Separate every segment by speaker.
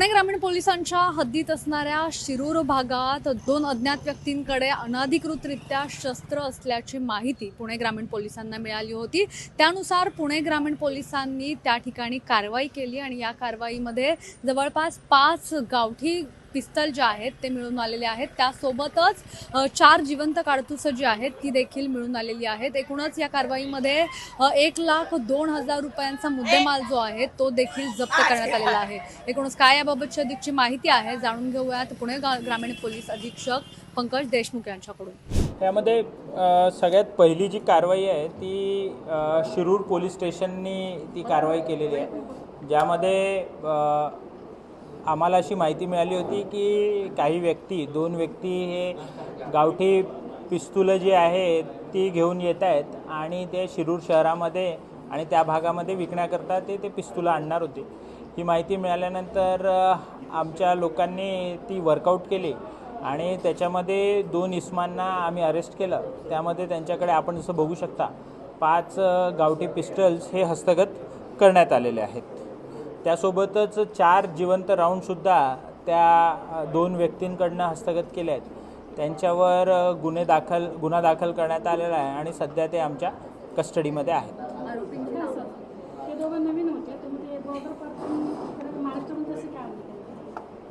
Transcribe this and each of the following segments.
Speaker 1: पुणे ग्रामीण पोलिसांच्या हद्दीत असणाऱ्या शिरूर भागात दोन अज्ञात व्यक्तींकडे अनधिकृतरित्या शस्त्र असल्याची माहिती पुणे ग्रामीण पोलिसांना मिळाली होती. त्यानुसार पुणे ग्रामीण पोलिसांनी त्या ठिकाणी कारवाई केली आणि या कारवाईमध्ये जवळपास पाच गावठी पिस्तल जे आहेत ते मिळून आलेले आहेत. त्यासोबतच चार जिवंत काडतुसं जी आहेत ती देखील मिळून आलेली आहेत. एकूणच या कारवाईमध्ये एक लाख दोन हजार रुपयांचा मुद्देमाल जो आहे तो देखील जप्त करण्यात आलेला आहे. एकूणच काय याबाबतची अधिकची माहिती आहे जाणून घेऊयात पुणे गा- ग्रामीण पोलीस अधीक्षक पंकज देशमुख यांच्याकडून.
Speaker 2: यामध्ये सगळ्यात पहिली जी कारवाई आहे ती शिरूर पोलीस स्टेशननी ती कारवाई केलेली आहे. ज्यामध्ये आम्हाला अशी माहिती मिळाली होती की काही व्यक्ती दोन व्यक्ती हे गावठी पिस्तुलं जी आहे ती घेऊन येत आहेत आणि ते शिरूर शहरामध्ये आणि त्या भागामध्ये विकण्याकरता ते ते पिस्तुलं आणणार होते. ही माहिती मिळाल्यानंतर आमच्या लोकांनी ती वर्कआउट केली आणि त्याच्यामध्ये दोन इस्मांना आम्ही अरेस्ट केलं. त्यामध्ये त्यांच्याकडे आपण जसं बघू शकता पाच गावठी पिस्टल्स हे हस्तगत करण्यात आलेले आहेत. त्यासोबतच चार जिवंत राऊंडसुद्धा त्या दोन व्यक्तींकडनं हस्तगत केले आहेत. त्यांच्यावर गुन्हे दाखल गुन्हा दाखल करण्यात आलेला आहे आणि सध्या ते आमच्या कस्टडीमध्ये आहेत?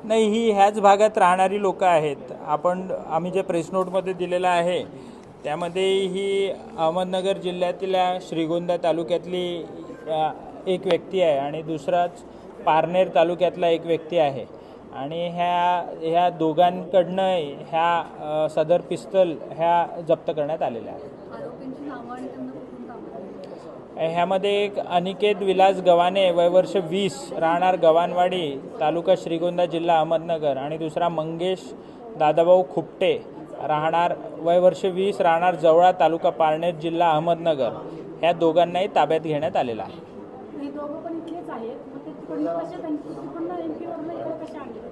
Speaker 2: नाही ही ह्याच भागात राहणारी लोकं आहेत. आपण आम्ही जे प्रेस नोटमध्ये दिलेलं आहे त्यामध्ये ही अहमदनगर जिल्ह्यातल्या श्रीगोंदा तालुक्यातली एक व्यक्ती आहे आणि दुसराच पारनेर तालुक्यातला एक व्यक्ती आहे. आणि ह्या ह्या दोघांकडनं ह्या सदर पिस्तल ह्या जप्त करण्यात आलेल्या
Speaker 1: कामं
Speaker 2: ह्यामध्ये एक अनिकेत विलास गव्हाणे वयवर्ष वीस राहणार गव्हाणवाडी तालुका श्रीगोंदा जिल्हा अहमदनगर आणि दुसरा मंगेश दादाभाऊ खुपटे राहणार वयवर्ष वीस राहणार जवळा तालुका पारनेर जिल्हा अहमदनगर. ह्या दोघांनाही ताब्यात घेण्यात आलेला आहे.
Speaker 3: पण इथलेच आहेत. मग ते तिकडनं कसे तिकडनं एम पीवरनं इकडे कसे आणले?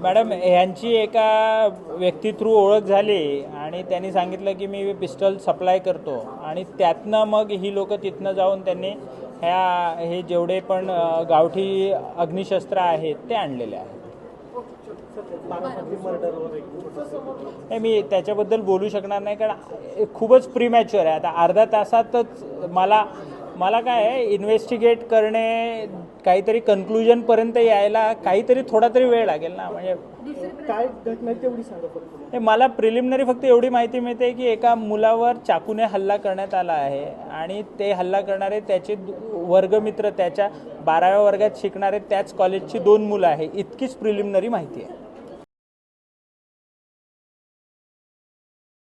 Speaker 2: मॅडम ह्यांची एका व्यक्ती थ्रू ओळख झाली आणि त्यांनी सांगितलं की मी पिस्टल सप्लाय करतो. आणि त्यातनं मग ही लोक तिथनं जाऊन त्यांनी ह्या हे जेवढे पण गावठी अग्निशस्त्र आहेत ते आणलेले आहेत. नाही मी त्याच्याबद्दल बोलू शकणार नाही कारण खूपच प्रीमॅच्युअर आहे. आता अर्ध्या तासातच मला मला काय आहे इन्व्हेस्टिगेट करणे काहीतरी कन्क्लुजनपर्यंत यायला काहीतरी थोडा तरी वेळ लागेल ना. म्हणजे
Speaker 4: काय घटना तेवढी सांगा फक्त
Speaker 2: हे मला प्रिलिमिनरी फक्त एवढी माहिती मिळते की एका मुलावर चाकूने हल्ला करण्यात आला आहे. आणि ते हल्ला करणारे त्याचे दु- वर्गमित्र त्याच्या बाराव्या वर्गात शिकणारे त्याच कॉलेजची दोन मुलं आहे. इतकीच प्रिलिमिनरी माहिती आहे.